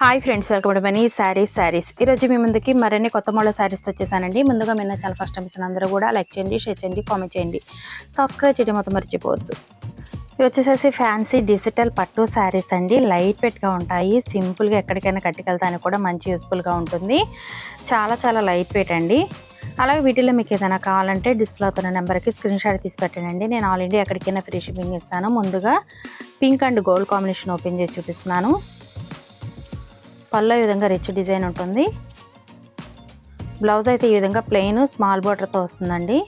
Hi friends welcome to money saris saris ఈరోజు మీ ముందుకి మరిన్ని కొత్త మోడల్ శారీస్ వచ్చేసానండి. ముందుగా మీరు చాలా ఫస్ట్ టైం ఇచ్చిన అందరూ కూడా లైక్ చేయండి షేర్ చేయండి కామెంట్ చేయండి. సబ్స్క్రైబ్ చేయడం మొత్తం మర్చిపోవద్దు. ఇవి వచ్చేసేసి ఫ్యాన్సీ డిజిటల్ పట్టు శారీస్ అండి. లైట్ వెయిట్గా ఉంటాయి. సింపుల్గా ఎక్కడికైనా కట్టుకెళ్తానికి కూడా మంచి యూస్ఫుల్గా ఉంటుంది. చాలా చాలా లైట్ వెయిట్ అండి. అలాగే వీటిలో మీకు ఏదైనా కావాలంటే డిస్ప్లే అవుతున్న నెంబర్కి స్క్రీన్ షాట్ తీసి పెట్టండి. నేను ఆల్ ఇండియా ఎక్కడికైనా ఫ్రీ షిప్పింగ్ ఇస్తాను. ముందుగా pink and gold combination open చేసి చూపిస్తున్నాను. పళ్ళు ఈ విధంగా రిచ్ డిజైన్ ఉంటుంది. బ్లౌజ్ అయితే ఈ విధంగా ప్లెయిన్ స్మాల్ బోర్డర్తో వస్తుందండి.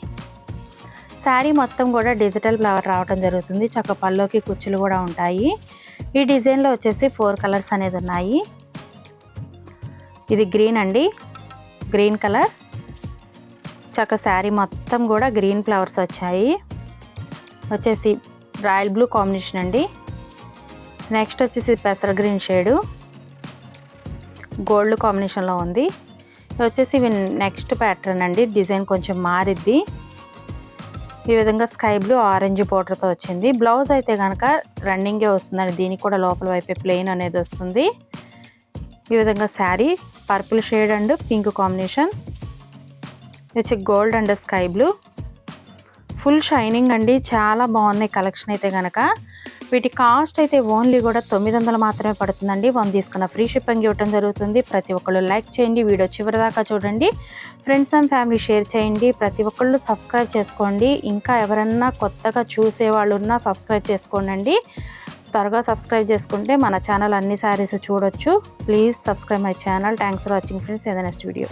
శారీ మొత్తం కూడా డిజిటల్ ఫ్లవర్ రావడం జరుగుతుంది. చక్క పళ్ళుకి కుచ్చులు కూడా ఉంటాయి. ఈ డిజైన్లో వచ్చేసి ఫోర్ కలర్స్ అనేది ఉన్నాయి. ఇది గ్రీన్ అండి. గ్రీన్ కలర్ చక్క శారీ మొత్తం కూడా గ్రీన్ ఫ్లవర్స్ వచ్చాయి. వచ్చేసి రాయల్ బ్లూ కాంబినేషన్ అండి. నెక్స్ట్ వచ్చేసి పెసర గ్రీన్ షేడు గోల్డ్ కాంబినేషన్లో ఉంది. ఇది వచ్చేసి ఇవి నెక్స్ట్ ప్యాటర్న్ అండి. డిజైన్ కొంచెం మారిద్ది. ఈ విధంగా స్కై బ్లూ ఆరెంజ్ బోర్డర్తో వచ్చింది. బ్లౌజ్ అయితే కనుక రన్నింగే వస్తుందండి. దీనికి కూడా లోపల వైపే ప్లెయిన్ అనేది వస్తుంది. ఈ విధంగా sari purple shade and pink combination వచ్చి gold and sky blue full shining అండి. చాలా బాగున్నాయి కలెక్షన్ అయితే కనుక వీటి కాస్ట్ అయితే ఓన్లీ కూడా తొమ్మిది వందలు మాత్రమే పడుతుందండి. వన్ తీసుకున్న ఫ్రీ షిప్పింగ్ ఇవ్వడం జరుగుతుంది. ప్రతి ఒక్కళ్ళు లైక్ చేయండి. వీడియో చివరి దాకా చూడండి. ఫ్రెండ్స్ అండ్ ఫ్యామిలీ షేర్ చేయండి. ప్రతి ఒక్కళ్ళు సబ్స్క్రైబ్ చేసుకోండి. ఇంకా ఎవరన్నా కొత్తగా చూసే వాళ్ళు ఉన్నా సబ్స్క్రైబ్ చేసుకోండి త్వరగా సబ్స్క్రైబ్ చేసుకుంటే మన ఛానల్ అన్ని శారీస్ చూడొచ్చు. Please subscribe my channel. Thanks for watching friends. In next video.